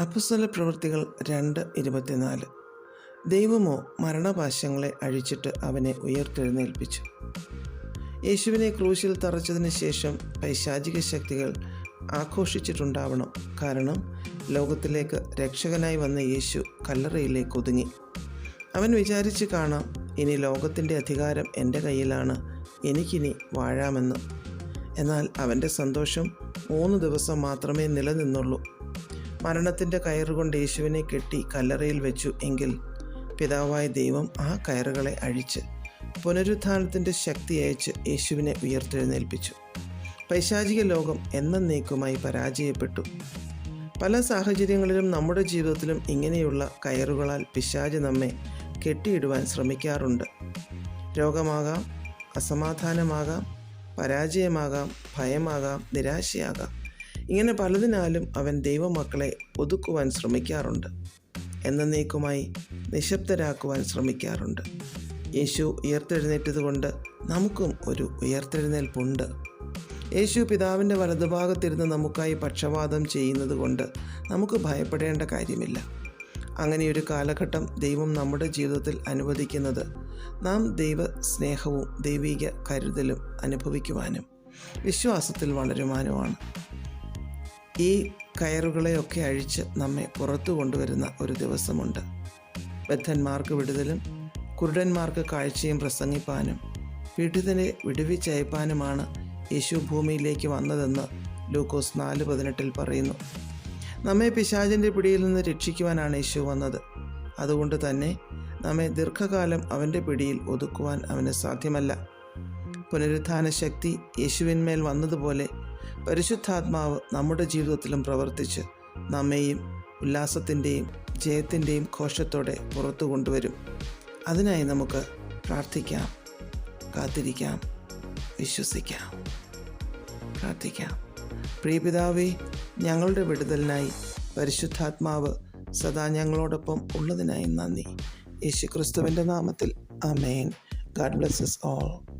അപ്പസ്തല പ്രവൃത്തികൾ രണ്ട് ഇരുപത്തിനാല്. ദൈവമോ മരണപാശങ്ങളെ അഴിച്ചിട്ട് അവനെ ഉയർത്തെഴുന്നേൽപ്പിച്ചു. യേശുവിനെ ക്രൂശിൽ തറച്ചതിന് ശേഷം പൈശാചിക ശക്തികൾ ആഘോഷിച്ചിട്ടുണ്ടാവണം. കാരണം ലോകത്തിലേക്ക് രക്ഷകനായി വന്ന യേശു കല്ലറയിലേക്ക് ഒതുങ്ങി. അവൻ വിചാരിച്ച് കാണാം ഇനി ലോകത്തിന്റെ അധികാരം എന്റെ കയ്യിലാണ് എനിക്കിനി വാഴാമെന്ന്. എന്നാൽ അവന്റെ സന്തോഷം മൂന്ന് ദിവസം മാത്രമേ നിലനിന്നുള്ളൂ. മരണത്തിന്റെ കയറുകൊണ്ട് യേശുവിനെ കെട്ടി കല്ലറയിൽ വെച്ചു എങ്കിൽ പിതാവായ ദൈവം ആ കയറുകളെ അഴിച്ച് പുനരുത്ഥാനത്തിന്റെ ശക്തി അയച്ച് യേശുവിനെ ഉയർത്തെഴുന്നേൽപ്പിച്ചു. പൈശാചിക ലോകം എന്നേക്കുമായി പരാജയപ്പെട്ടു. പല സാഹചര്യങ്ങളിലും നമ്മുടെ ജീവിതത്തിലും ഇങ്ങനെയുള്ള കയറുകളാൽ പിശാജ് നമ്മെ കെട്ടിയിടുവാൻ ശ്രമിക്കാറുണ്ട്. രോഗമാകാം അസമാധാനമാകാം പരാജയമാകാം ഭയമാകാം നിരാശയാകാം. ഇങ്ങനെ പലതിനാലും അവൻ ദൈവമക്കളെ ഒതുക്കുവാൻ ശ്രമിക്കാറുണ്ട്. എന്നേക്കുമായി നിശബ്ദരാക്കുവാൻ ശ്രമിക്കാറുണ്ട്. യേശു ഉയർത്തെഴുന്നേറ്റതുകൊണ്ട് നമുക്കും ഒരു ഉയർത്തെഴുന്നേൽപ്പുണ്ട്. യേശു പിതാവിന്റെ വലതുഭാഗത്തിരുന്ന് നമുക്കായി പക്ഷപാതം ചെയ്യുന്നത് കൊണ്ട് നമുക്ക് ഭയപ്പെടേണ്ട കാര്യമില്ല. അങ്ങനെയൊരു കാലഘട്ടം ദൈവം നമ്മുടെ ജീവിതത്തിൽ അനുവദിക്കുന്നത് നാം ദൈവ സ്നേഹവും ദൈവിക കരുതലും അനുഭവിക്കുവാനും വിശ്വാസത്തിൽ വളരുവാനുമാണ്. ഈ കയറുകളെയൊക്കെ അഴിച്ച് നമ്മെ പുറത്തു കൊണ്ടുവരുന്ന ഒരു ദിവസമുണ്ട്. ബദ്ധന്മാർക്ക് വിടുതലും കുരുടന്മാർക്ക് കാഴ്ചയും പ്രസംഗിപ്പാനും പീഡിതനെ വിടുവിച്ചയപ്പാനുമാണ് യേശു ഭൂമിയിലേക്ക് വന്നതെന്ന് ലൂക്കോസ് നാല് പതിനെട്ടിൽ പറയുന്നു. നമ്മെ പിശാചിന്റെ പിടിയിൽ നിന്ന് രക്ഷിക്കുവാനാണ് യേശു വന്നത്. അതുകൊണ്ട് തന്നെ നമ്മെ ദീർഘകാലം അവന്റെ പിടിയിൽ ഒതുക്കുവാൻ അവന് സാധ്യമല്ല. പുനരുത്ഥാന ശക്തി യേശുവിന്മേൽ വന്നതുപോലെ പരിശുദ്ധാത്മാവ് നമ്മുടെ ജീവിതത്തിലും പ്രവർത്തിച്ച് നമ്മെയും ഉല്ലാസത്തിന്റെയും ജയത്തിന്റെയും ഘോഷത്തോടെ പുറത്തു കൊണ്ടുവരും. അതിനായി നമുക്ക് പ്രാർത്ഥിക്കാം കാത്തിരിക്കാം വിശ്വസിക്കാം പ്രാർത്ഥിക്കാം. പ്രിയപിതാവേ ഞങ്ങളുടെ വിടുതലിനായി പരിശുദ്ധാത്മാവ് സദാ ഞങ്ങളോടൊപ്പം ഉള്ളതിനായി നന്ദി. യേശു ക്രിസ്തുവിന്റെ നാമത്തിൽ അമേൻ ഗാഡ് ബ്ലെസ്സസ് ഓൾ.